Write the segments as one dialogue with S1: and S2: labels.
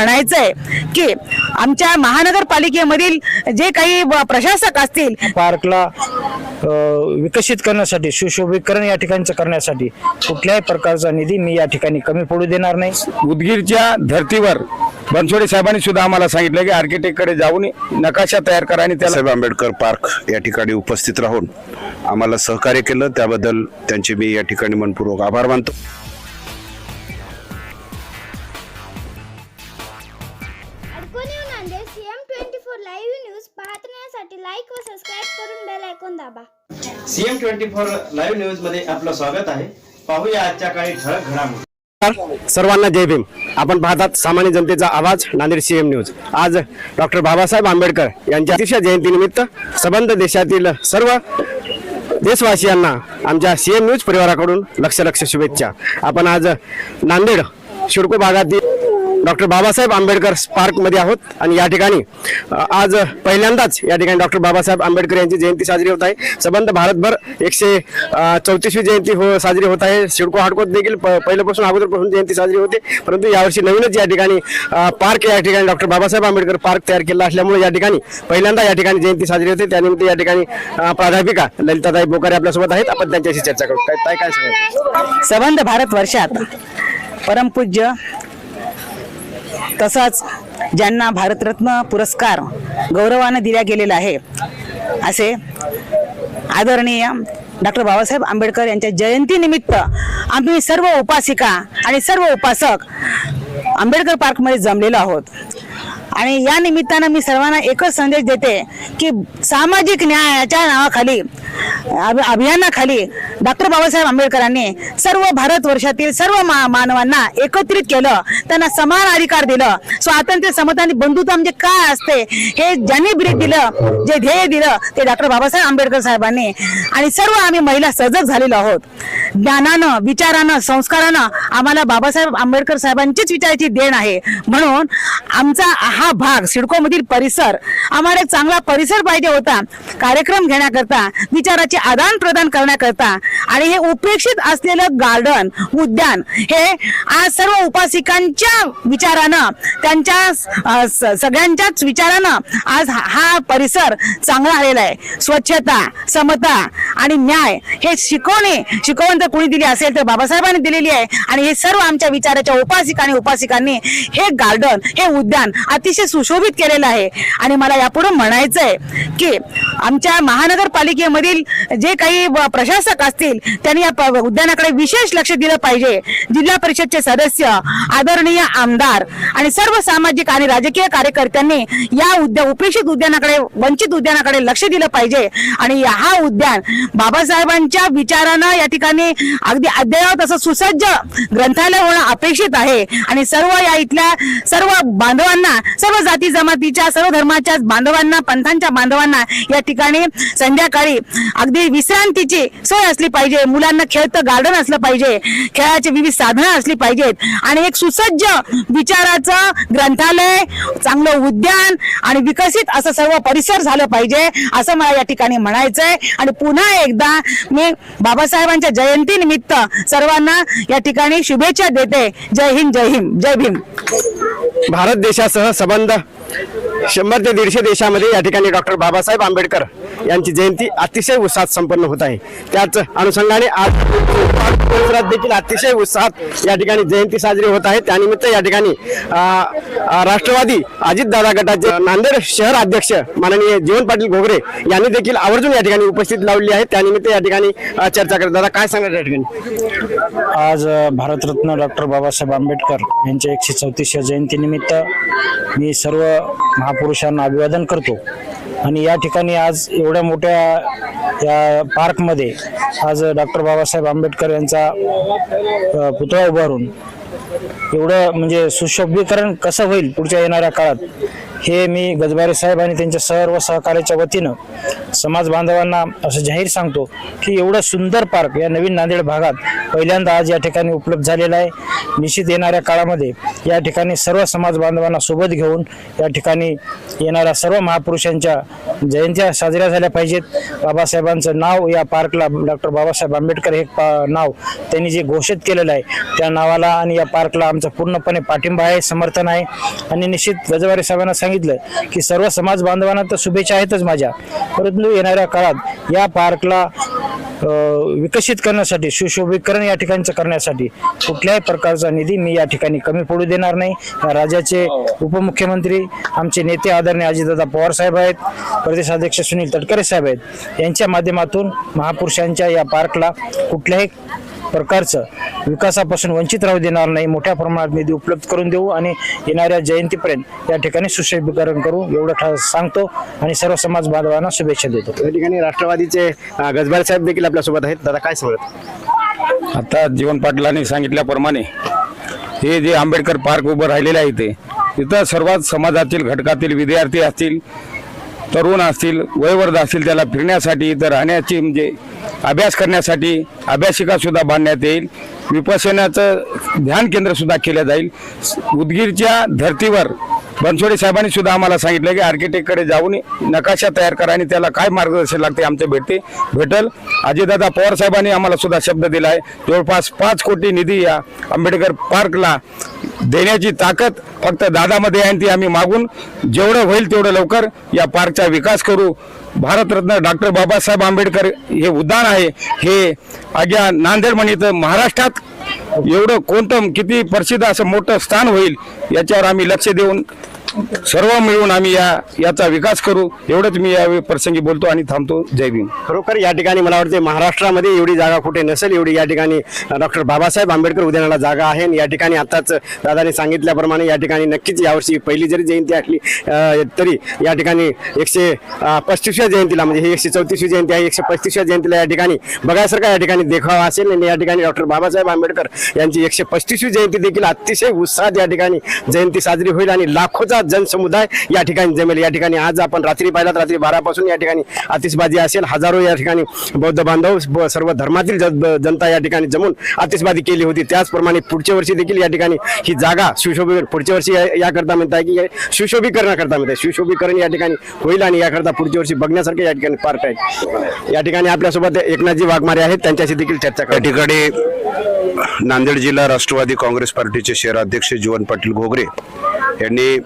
S1: म्हणायचंय की आमच्या महानगरपालिकेमधील जे काही प्रशासक असतील
S2: पार्कला विकसित करण्यासाठी सुशोभीकरण या ठिकाणचं करण्यासाठी कुठल्याही प्रकारचा निधी मी या ठिकाणी कमी पडू देणार नाही.
S3: उदगीरच्या धर्तीवर बनसोडे साहेबांनी सुद्धा आम्हाला सांगितलं की आर्किटेक्टकडे जाऊन नकाशा तयार करा आणि त्याला
S4: साहेब आंबेडकर पार्क या ठिकाणी उपस्थित राहून आम्हाला सहकार्य केलं. त्याबद्दल त्यांचे मी या ठिकाणी मनपूर्वक आभार मानतो.
S5: Nanded CM twenty four live news पाहण्यासाठी लाईक व सबस्क्राईब करून बेल ऐकून दाबा.
S6: सीएम ट्वेंटी फोर लाईव्ह न्यूजमध्ये आपलं स्वागत आहे. पाहूया आजच्या काही ठळक घडामोडी.
S7: सर्वांना जय भीम. आपण पाहतात सामान्य जनतेचा आवाज नांदेड सीएम न्यूज आज डॉक्टर बाबासाहेब आंबेडकर यांच्या अतिशय जयंतीनिमित्त संबंध देशातील सर्व देशवासियांना आमच्या सीएम न्यूज परिवाराकडून लक्ष लक्ष शुभेच्छा. आपण आज नांदेड शिडको भागातील डॉक्टर बाबासाहेब आंबेडकर पार्कमध्ये आहोत आणि या ठिकाणी आज पहिल्यांदाच या ठिकाणी डॉक्टर बाबासाहेब आंबेडकर यांची जयंती साजरी होत आहे. सबंध भारतभर एकशे चौतीसवी जयंती हो साजरी होत आहे. सिडको हाडकोत देखील प- पहिल्यापासून अगोदरपासून जयंती साजरी होते. परंतु यावर्षी नवीनच या ठिकाणी पार्क या ठिकाणी डॉक्टर बाबासाहेब आंबेडकर पार्क तयार केला असल्यामुळे या ठिकाणी पहिल्यांदा या ठिकाणी जयंती साजरी होते. त्यानिमित्त या ठिकाणी प्राध्यापिका ललिताताई बोकारे आपल्यासोबत आहेत. आपण त्यांच्याशी चर्चा करू. काय काय काय
S1: भारत वर्षात परमपूज्य तसंच ज्यांना भारतरत्न पुरस्कार गौरवानं दिला गेलेला आहे असे आदरणीय डॉक्टर बाबासाहेब आंबेडकर यांच्या जयंतीनिमित्त आम्ही सर्व उपासिका आणि सर्व उपासक आंबेडकर पार्कमध्ये जमलेलो आहोत. आणि या निमित्तानं मी सर्वांना एकच संदेश देते की सामाजिक न्यायाच्या नावाखाली अभियानाखाली डॉक्टर बाबासाहेब आंबेडकरांनी सर्व भारतवर्षातील सर्व मा मानवांना एकत्रित केलं त्यांना समान अधिकार दिलं स्वातंत्र्य समता आणि बंधुता म्हणजे काय असते हे ज्यांनी ब्रीद दिलं जे ध्येय दिलं ते डॉक्टर बाबासाहेब आंबेडकर साहेबांनी. आणि सर्व आम्ही महिला सजग झालेलो आहोत. ज्ञानानं विचारानं संस्कारानं आम्हाला बाबासाहेब आंबेडकर साहेबांचीच विचाराची देण आहे. म्हणून आमचा हा भाग सिडकोमधील परिसर आम्हाला एक चांगला परिसर पाहिजे होता. कार्यक्रम घेण्याकरता विचाराचे आदान प्रदान करण्याकरता आणि हे उपेक्षित असलेलं गार्डन उद्यान हे आज सर्व उपासिकांच्या विचारानं त्यांच्या सगळ्यांच्याच विचारानं आज हा- परिसर चांगला आलेला आहे. स्वच्छता समता आणि न्याय हे शिकवणे शिकवण जर कोणी दिली असेल तर बाबासाहेबांनी दिलेली आहे. आणि हे सर्व आमच्या विचाराच्या उपासिका आणि उपासिकांनी हे गार्डन हे उद्यान अतिशय सुशोभित केलेलं आहे. आणि मला यापुढे म्हणायचंय की आमच्या महानगरपालिकेमधील जे काही प्रशासक असतील त्यांनी या उद्यानाकडे विशेष लक्ष दिलं पाहिजे. जिल्हा परिषदचे सदस्य आदरणीय आमदार आणि सर्व सामाजिक आणि राजकीय कार्यकर्त्यांनी या उद्या उपेक्षित उद्यानाकडे वंचित उद्यानाकडे लक्ष दिलं पाहिजे. आणि या- हा उद्यान बाबासाहेबांच्या विचारानं या ठिकाणी अगदी अद्ययावत असं सुसज्ज ग्रंथालय होणं अपेक्षित आहे. आणि सर्व या इथल्या सर्व बांधवांना सर्व जाती जमातीच्या सर्व धर्माच्या बांधवांना पंथांच्या बांधवांना या ठिकाणी संध्याकाळी अगदी विश्रांतीची सोय असली पाहिजे. मुलांना खेळतं गार्डन असलं पाहिजे. खेळाची विविध साधनं असली पाहिजेत. आणि एक सुसज्ज विचाराचं ग्रंथालय चांगलं उद्यान आणि विकसित असं सर्व परिसर झालं पाहिजे असं मला या ठिकाणी म्हणायचंय. आणि पुन्हा एकदा मी बाबासाहेबांच्या जयंती निमित्त सर्वांना या ठिकाणी शुभेच्छा देते. जय हिंद जय हिंद जय भीम.
S7: भारत देशासह संबंध शंभर ते दीडशे देशामध्ये या ठिकाणी डॉक्टर बाबासाहेब आंबेडकर यांची जयंती अतिशय उत्साहात संपन्न होत आहे. त्याच अनुषंगाने आज परिसरात देखील अतिशय उत्साहात या ठिकाणी जयंती साजरी होत आहे. त्यानिमित्त या ठिकाणी राष्ट्रवादी अजितदादा गटाचे नांदेड शहर अध्यक्ष माननीय जीवन पाटील घोगरे यांनी देखील आवर्जून या ठिकाणी उपस्थित लावली आहे. त्यानिमित्त या ठिकाणी चर्चा करत दादा काय सांगायचं या ठिकाणी?
S2: आज भारतरत्न डॉक्टर बाबासाहेब आंबेडकर यांच्या एकशे चौतीसच्या जयंतीनिमित्त मी सर्व महापुरुषांना अभिवादन करतो. आणि या ठिकाणी आज एवढ्या मोठ्या या पार्कमध्ये आज डॉक्टर बाबासाहेब आंबेडकर यांचा पुतळा उभारून एवढं म्हणजे सुशोभीकरण कसं होईल पुढच्या येणाऱ्या काळात? हे मी गजबारे साहेब आणि त्यांच्या सर्व सहकार्याच्या वतीनं समाज बांधवांना असं जाहीर सांगतो की एवढं सुंदर पार्क या नवीन नांदेड भागात पहिल्यांदा आज या ठिकाणी उपलब्ध झालेला आहे. निश्चित येणाऱ्या काळामध्ये या ठिकाणी सर्व समाज बांधवांना सोबत घेऊन या ठिकाणी येणाऱ्या सर्व महापुरुषांच्या जयंत्या साजऱ्या झाल्या पाहिजेत. बाबासाहेबांचं नाव या पार्कला डॉक्टर बाबासाहेब आंबेडकर हे नाव त्यांनी जे घोषित केलेलं आहे त्या नावाला आणि या पार्कला आमचा पूर्णपणे पाठिंबा आहे समर्थन आहे. आणि निश्चित गजवारे साहेबांना सांगितलं की सर्व समाज बांधवांना तर शुभेच्छा आहेतच माझ्या. परंतु येणाऱ्या काळात या पार्कला विकसित करण्यासाठी सुशोभीकरण या ठिकाणचं करण्यासाठी कुठल्याही प्रकारचा निधी मी या ठिकाणी कमी पडू देणार नाही. राज्याचे उपमुख्यमंत्री आमचे नेते आदरणीय अजितदादा पवार साहेब आहेत प्रदेशाध्यक्ष सुनील तटकरे साहेब आहेत. यांच्या माध्यमातून महापुरुषांच्या या पार्कला कुठल्याही प्रकारचं विकासापासून वंचित राहू देणार नाही मोठ्या प्रमाणात निधी उपलब्ध करून देऊ आणि येणाऱ्या जयंतीपर्यंत या ठिकाणी सुशोभीकरण करू एवढं ठा- सांगतो आणि सर्व समाज बांधवांना शुभेच्छा देतो.
S7: या ठिकाणी राष्ट्रवादीचे अ, गजबारे साहेब देखील आपल्यासोबत आहेत. दादा काय सांगत?
S3: आता जीवन पाटलांनी सांगितल्याप्रमाणे हे जे आंबेडकर पार्क उभं राहिलेलं आहे इथे इथं सर्वात समाजातील घटकातील विद्यार्थी असतील तरुण असतील वयवर्ध असतील त्याला फिरण्यासाठी इथं राहण्याची म्हणजे अभ्यास करण्यासाठी अभ्यासिकासुद्धा बांधण्यात येईल. विपसनाचं ध्यान केंद्रसुद्धा केलं जाईल. उदगीरच्या धर्तीवर बनसोडे साहेबांनी सुद्धा आम्हाला सांगितलं की आर्किटेक्टकडे जाऊन नकाशा तयार करा आणि त्याला काय मार्गदर्शन लागते आमचे भेटते भेटल. अजितदादा पवार साहेबांनी आम्हाला सुद्धा शब्द दिला आहे जवळपास पाच कोटी निधी या आंबेडकर पार्कला देण्याची ताकद फक्त दादामध्ये आहे आणि ती आम्ही मागून जेवढं होईल तेवढं लवकर या पार्कचा विकास करू. भारतरत्न डॉक्टर बाबासाहेब आंबेडकर हे उद्यान आहे. हे अग्या नांदेड म्हणित महाराष्ट्रात एवढं कोणतं किती प्रसिद्ध असं मोठं स्थान होईल याच्यावर आम्ही लक्ष देऊन सर्व मिळून आम्ही या याचा विकास करू. एवढंच मी या प्रसंगी बोलतो आणि थांबतो. जय भीम.
S7: खरोखर या ठिकाणी मला वाटते महाराष्ट्रामध्ये एवढी जागा कुठे नसेल एवढी या ठिकाणी डॉक्टर बाबासाहेब आंबेडकर उद्यानाला जागा आहे. आणि या ठिकाणी आताच दादाने सांगितल्याप्रमाणे या ठिकाणी नक्कीच यावर्षी पहिली जरी जयंती असली तरी या ठिकाणी एकशे पस्तीसव्या जयंतीला म्हणजे ही एकशे चौतीसवी जयंती आहे एकशे पस्तीसव्या जयंतीला या ठिकाणी बघायसारखा या ठिकाणी देखावा असेल. आणि या ठिकाणी डॉक्टर बाबासाहेब आंबेडकर यांची एकशे पस्तीसवी जयंती देखील अतिशय उत्साहात या ठिकाणी जयंती साजरी होईल आणि लाखोचा जनसमुदाय या ठिकाणी जमेल या ठिकाणी आज आपण रात्री पाहिलात रात्री बारापासून या ठिकाणी आतिषबाजी असेल हजारो या ठिकाणी बौद्ध बांधव सर्व धर्मातील जनता या ठिकाणी जमून आतिषबाजी केली होती त्याचप्रमाणे पुढच्या वर्षी देखील या ठिकाणी ही जागा सुशोभी पुढच्या वर्षी या- याकरता म्हणत आहे की सुशोभीकरणाकरता म्हणत आहे सुशोभीकरण या ठिकाणी होईल आणि याकरता पुढच्या वर्षी बघण्यासारखे या ठिकाणी पार्क आहे या ठिकाणी आपल्यासोबत एकनाथजी वाघमारे आहेत त्यांच्याशी देखील चर्चा
S4: या ठिकाणी नांदेड जिल्हा राष्ट्रवादी काँग्रेस पार्टीचे शहराध्यक्ष जीवन पाटील घोगरे यांनी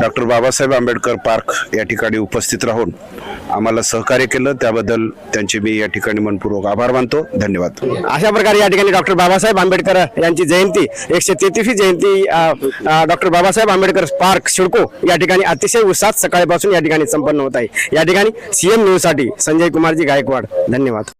S4: डॉक्टर बाबासाहेब आंबेडकर पार्क या ठिकाणी उपस्थित राहून आम्हाला सहकार्य केलं. त्याबद्दल त्यांचे मी या ठिकाणी मनपूर्वक आभार मानतो. धन्यवाद.
S7: अशा प्रकारे या ठिकाणी डॉक्टर बाबासाहेब आंबेडकर यांची जयंती एकशे तेहतीसवी जयंती डॉक्टर बाबासाहेब आंबेडकर पार्क शिडको या ठिकाणी अतिशय उत्साहात सकाळपासून या ठिकाणी संपन्न होत आहे. या ठिकाणी सीएम न्यूजसाठी संजय कुमारजी गायकवाड. धन्यवाद.